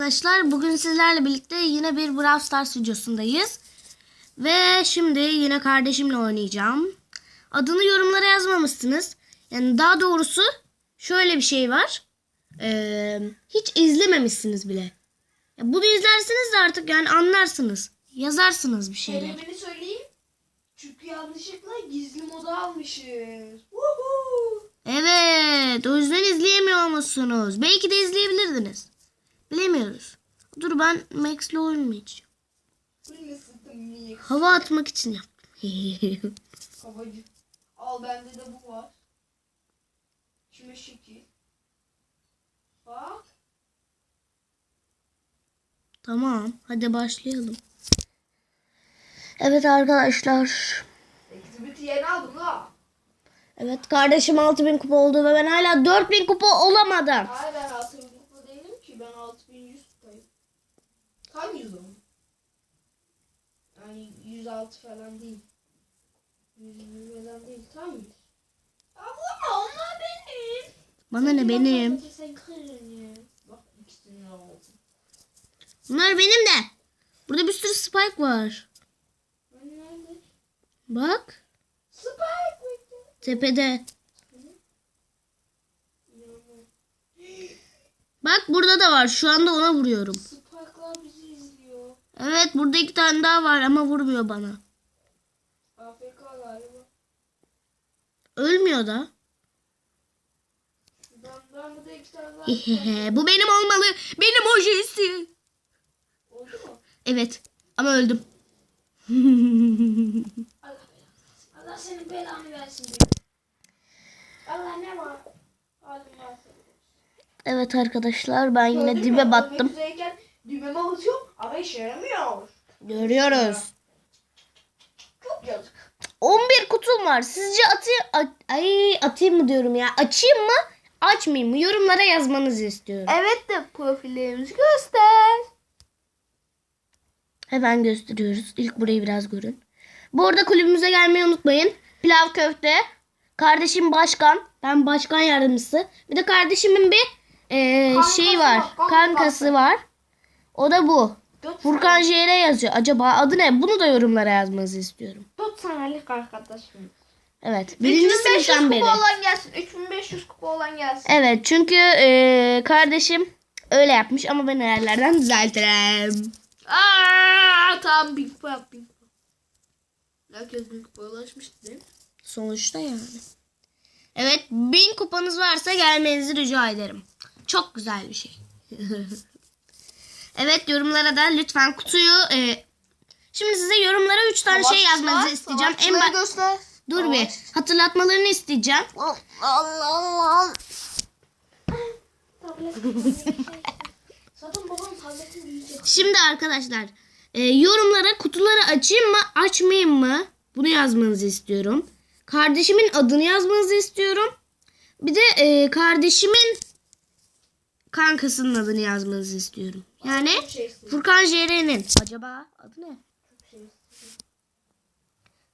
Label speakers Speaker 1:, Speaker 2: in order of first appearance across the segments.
Speaker 1: Arkadaşlar bugün sizlerle birlikte yine bir Brawl Stars videosundayız. Ve şimdi yine kardeşimle oynayacağım. Adını yorumlara yazmamışsınız. Yani daha doğrusu şöyle bir şey var. Ee, hiç izlememişsiniz bile. Ya bunu izlersiniz de artık yani anlarsınız. Yazarsınız bir şeyler.
Speaker 2: Sebebini söyleyeyim. Çünkü yanlışlıkla gizli moda almışız. Woohoo!
Speaker 1: Evet o yüzden izleyemiyor musunuz? Belki de izleyebilirdiniz. Bilemiyoruz. Dur ben Max'le oynayacağım. Hava atmak için yaptım.
Speaker 2: Havacı. Al bende de bu var. Kime şekil. Bak.
Speaker 1: Tamam, hadi başlayalım. Evet arkadaşlar.
Speaker 2: Exhibit'i yeni aldım la.
Speaker 1: Evet kardeşim 6000 kupa oldu ve ben hala 4000 kupa olamadım.
Speaker 2: Hayır ben 6000 kupa değilim ki. Ben 6100 kupayım. Tam 100 oldu. Yani 106 falan değil. 100 falan değil. Tam 100. Abla onlar benim.
Speaker 1: Bana ne benim?
Speaker 2: Sen kırın. Bak ikisini aldım.
Speaker 1: Bunlar benim de. Burada bir sürü spike var.
Speaker 2: Nerede?
Speaker 1: Bak
Speaker 2: Spike mıydı?
Speaker 1: tepede. Bak burada da var. Şu anda ona vuruyorum.
Speaker 2: Spike'lar bizi.
Speaker 1: Evet burada iki tane daha var ama vurmuyor bana.
Speaker 2: AFK galiba.
Speaker 1: Ölmüyor da.
Speaker 2: Ben, ben burada iki tane daha
Speaker 1: Bu benim olmalı. Benim ojesi.
Speaker 2: Oldu mu?
Speaker 1: Evet ama öldüm.
Speaker 2: Allah. Allah senin belanı versin. Allah ne var? Varsa.
Speaker 1: Evet arkadaşlar ben yine
Speaker 2: Gördün mü?
Speaker 1: dibe
Speaker 2: Ölmek
Speaker 1: battım.
Speaker 2: üzereyken düğmeme atıyorum ama işe yaramıyor.
Speaker 1: Görüyoruz.
Speaker 2: Çok yazık.
Speaker 1: 11 kutum var. Sizce atayım, a- ay atayım mı diyorum ya. Açayım mı? Açmayayım mı? Yorumlara yazmanızı istiyorum.
Speaker 2: Evet de profillerimizi göster.
Speaker 1: Hemen gösteriyoruz. İlk burayı biraz görün. Bu arada kulübümüze gelmeyi unutmayın. Pilav köfte. Kardeşim başkan. Ben başkan yardımcısı. Bir de kardeşimin bir e, şey
Speaker 2: var,
Speaker 1: var.
Speaker 2: kankası.
Speaker 1: Kankası var. O da bu. Furkan JR yazıyor. Acaba adı ne? Bunu da yorumlara yazmanızı istiyorum.
Speaker 2: 4 senelik arkadaşım.
Speaker 1: Evet. Birinci
Speaker 2: 3500
Speaker 1: sınıftan
Speaker 2: kupa
Speaker 1: beri.
Speaker 2: olan gelsin. 3500 kupa olan gelsin.
Speaker 1: Evet çünkü e, kardeşim öyle yapmış ama ben ayarlardan düzeltirim.
Speaker 2: Aa, tamam bin kupa yap bin kupa. Herkes bin kupaya ulaşmıştı değil mi?
Speaker 1: Sonuçta yani. Evet bin kupanız varsa gelmenizi rica ederim. Çok güzel bir şey. evet yorumlara da lütfen kutuyu e, şimdi size yorumlara 3 tane şey yazmanızı isteyeceğim. En ba-
Speaker 2: göster.
Speaker 1: Dur bir hatırlatmalarını isteyeceğim.
Speaker 2: Allah Allah.
Speaker 1: Şimdi arkadaşlar e, yorumlara kutuları açayım mı açmayayım mı bunu yazmanızı istiyorum. Kardeşimin adını yazmanızı istiyorum. Bir de e, kardeşimin kankasının adını yazmanızı istiyorum. Yani. Furkan JR'nin. Acaba adı ne?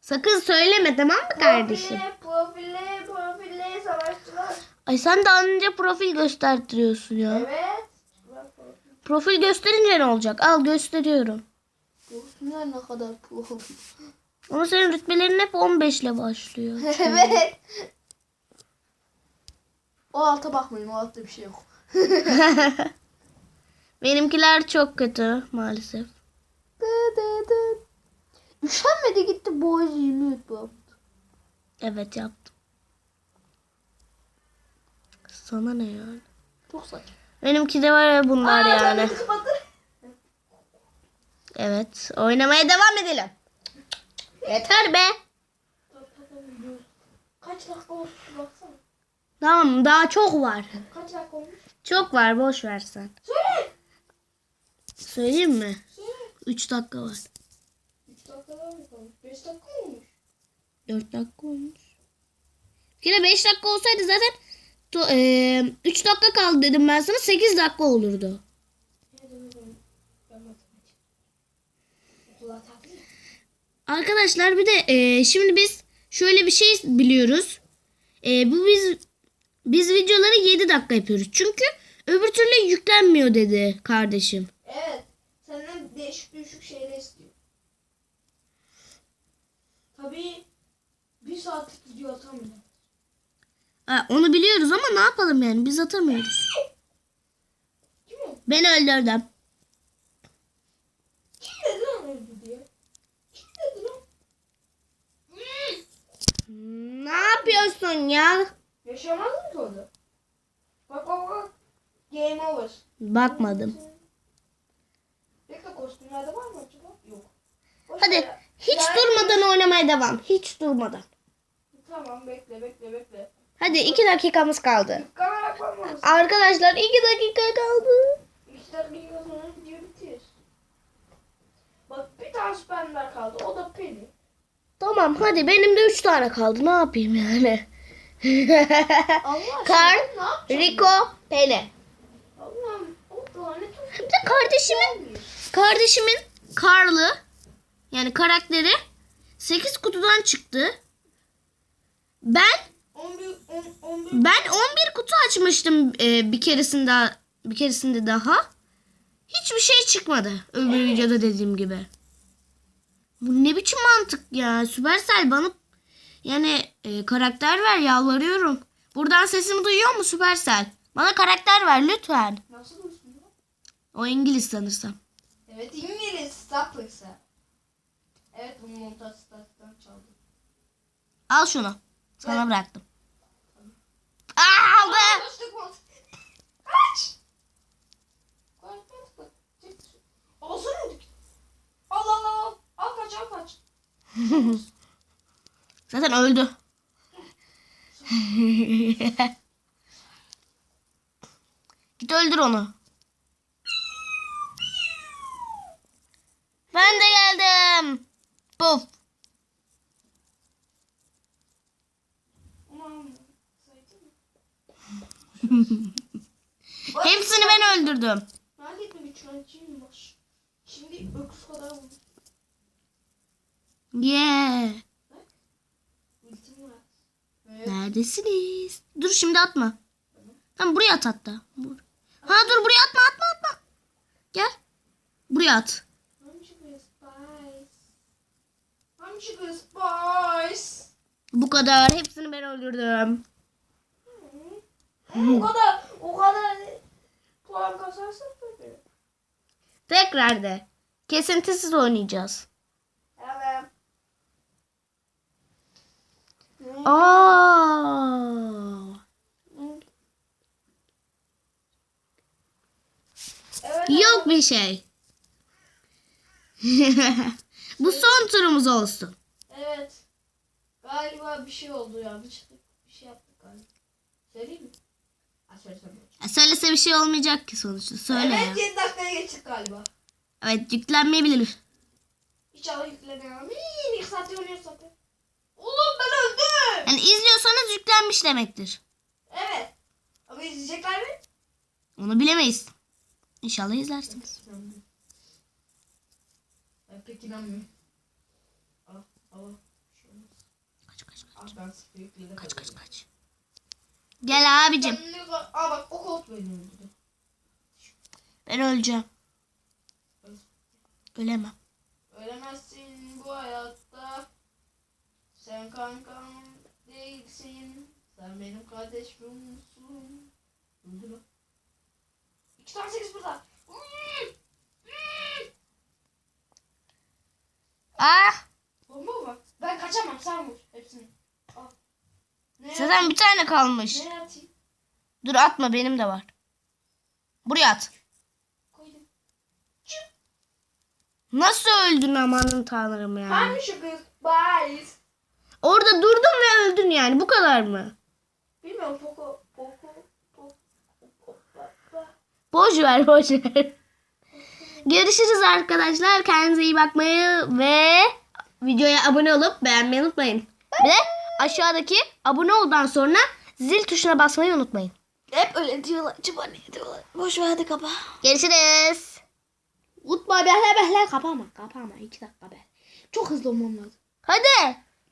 Speaker 1: Sakın söyleme tamam mı kardeşim?
Speaker 2: Profile, profile, profile, savaşçılar.
Speaker 1: Ay sen de önce profil göstertiriyorsun ya.
Speaker 2: Evet. Profil.
Speaker 1: Gösterince ne olacak? Al gösteriyorum.
Speaker 2: Görsünler ne kadar profil.
Speaker 1: Ama senin rütbelerin hep 15 ile başlıyor.
Speaker 2: evet. O alta bakmayın. O altta bir şey yok.
Speaker 1: Benimkiler çok kötü maalesef.
Speaker 2: Dı dı dı. Üşenmedi gitti boğaz 20 bu.
Speaker 1: Evet yaptım. Sana ne yani?
Speaker 2: Çok saçma.
Speaker 1: Benimki de var ya bunlar
Speaker 2: Aa,
Speaker 1: yani. Evet. Oynamaya devam edelim. Yeter be.
Speaker 2: Kaç dakika olmuş baksana.
Speaker 1: Tamam daha çok var.
Speaker 2: Kaç dakika olmuş?
Speaker 1: Çok var boş ver sen.
Speaker 2: Söyle.
Speaker 1: Söyleyeyim mi?
Speaker 2: Söyle.
Speaker 1: 3 dakika var.
Speaker 2: 3 dakika daha mı kalmış? 5 dakika olmuş.
Speaker 1: 4 dakika olmuş. Bir kere 5 dakika olsaydı zaten 3 dakika kaldı dedim ben sana 8 dakika olurdu. Arkadaşlar bir de e, şimdi biz şöyle bir şey biliyoruz. E, bu biz biz videoları 7 dakika yapıyoruz. Çünkü Öbür türlü yüklenmiyor dedi kardeşim.
Speaker 2: Evet. Senden değişik düşük şeyler istiyor. Tabii bir saatlik video atamıyor.
Speaker 1: Ha, onu biliyoruz ama ne yapalım yani biz atamıyoruz.
Speaker 2: Kim o?
Speaker 1: Ben öldürdüm.
Speaker 2: Kim dedi lan öldü diye? Kim dedi lan?
Speaker 1: Ne yapıyorsun ya?
Speaker 2: Yaşamaz mı ki orada? Bak bak bak. Game over.
Speaker 1: Bakmadım.
Speaker 2: Bekle kostümlerde var mı acaba? Yok. Boş
Speaker 1: Hadi
Speaker 2: ver.
Speaker 1: hiç
Speaker 2: Yani-
Speaker 1: durmadan oynamaya devam. Hiç durmadan.
Speaker 2: Tamam bekle bekle bekle.
Speaker 1: Hadi iki dakikamız kaldı.
Speaker 2: Kamera koymalısın.
Speaker 1: Arkadaşlar iki dakika kaldı.
Speaker 2: İki dakika sonra video bitir. Bak bir tane süperler kaldı. O da Penny.
Speaker 1: Tamam hadi benim de üç tane kaldı. Ne yapayım yani?
Speaker 2: Allah
Speaker 1: Kar? Rico, Pele.
Speaker 2: Allah'ım o tane
Speaker 1: Bir de kardeşimin kardeşimin Karlı yani karakteri 8 kutudan çıktı. Ben
Speaker 2: 11 10 11
Speaker 1: ben 11 kutu açmıştım e, bir keresinde bir keresinde daha. Hiçbir şey çıkmadı. Öbür videoda dediğim gibi. Bu ne biçim mantık ya? Supercell bana yani e, karakter ver yalvarıyorum. Buradan sesimi duyuyor mu Supercell? Bana karakter ver lütfen.
Speaker 2: Nasıl olsun ya?
Speaker 1: O İngiliz sanırsam.
Speaker 2: Evet İngiliz Staplers'a. Evet bunu montaj stat'tan çaldım.
Speaker 1: Al şunu. Sana
Speaker 2: Evet.
Speaker 1: bıraktım. Aa, aldı.
Speaker 2: Kaç! Ödük. Al al al. Al kaç al kaç.
Speaker 1: Zaten öldü. Git öldür onu. Ben de geldim. Puf. Hepsini ben öldürdüm.
Speaker 2: Merak etme bir çöncüğüm var. Şimdi öküz kadar oldu.
Speaker 1: Yeah.
Speaker 2: Ultim var. Evet.
Speaker 1: Neredesiniz? Dur şimdi atma. Tamam buraya at hatta. Bur- Ha dur buraya atma atma atma. Gel. Buraya at. Bu kadar. Hepsini ben öldürdüm.
Speaker 2: Ama o kadar o kadar puan kasarsak tabii.
Speaker 1: Tekrar de. Kesintisiz oynayacağız.
Speaker 2: Evet.
Speaker 1: Aa.
Speaker 2: Evet.
Speaker 1: Yok bir şey. Bu son turumuz olsun.
Speaker 2: Evet. Galiba bir şey oldu ya. Bir şey, yaptık galiba. Söyleyeyim mi? Ha söylesem.
Speaker 1: Ya Söylese bir şey olmayacak ki sonuçta. Söyle ya.
Speaker 2: Evet 7 dakikaya geçtik galiba.
Speaker 1: Evet yüklenmeyebilir.
Speaker 2: İnşallah yükleniyorum. İyi, ilk saati oynuyoruz zaten. Oğlum ben.
Speaker 1: Yani izliyorsanız yüklenmiş demektir.
Speaker 2: Evet. Ama izleyecekler mi?
Speaker 1: Onu bilemeyiz. İnşallah izlersiniz.
Speaker 2: Ben pek inanmıyorum. Al, al. Bir şey olmaz.
Speaker 1: Kaç kaç kaç. Kaç kaç kaç. Gel abicim.
Speaker 2: Aa bak o kod beni öldürdü.
Speaker 1: Ben öleceğim. Ölemem.
Speaker 2: Ölemezsin bu hayatta. Sen kankam değilsin. Sen benim kardeşimsin. Öldü mü? İki tane sekiz burada.
Speaker 1: Ah.
Speaker 2: Bomba mı? Ben kaçamam sen vur hepsini. Al. Ne
Speaker 1: Zaten bir tane kalmış.
Speaker 2: Ne atayım?
Speaker 1: Dur atma benim de var. Buraya at.
Speaker 2: Koydum.
Speaker 1: Nasıl öldün amanın tanrım ya.
Speaker 2: Hangi şu kız? Bye.
Speaker 1: Orada durdun ve öldün yani bu kadar mı?
Speaker 2: Bilmiyorum Poco. Poco. Poco. Poco.
Speaker 1: Boş ver boş ver. Görüşürüz arkadaşlar. Kendinize iyi bakmayı ve videoya abone olup beğenmeyi unutmayın. Bir de aşağıdaki abone oldan sonra zil tuşuna basmayı unutmayın.
Speaker 2: Hep öyle diyorlar. Ne diyorlar? Boş ver hadi kapa.
Speaker 1: Görüşürüz.
Speaker 2: Utma behle behle kapama. Kapama. iki dakika be. Çok hızlı olmam lazım.
Speaker 1: Hadi.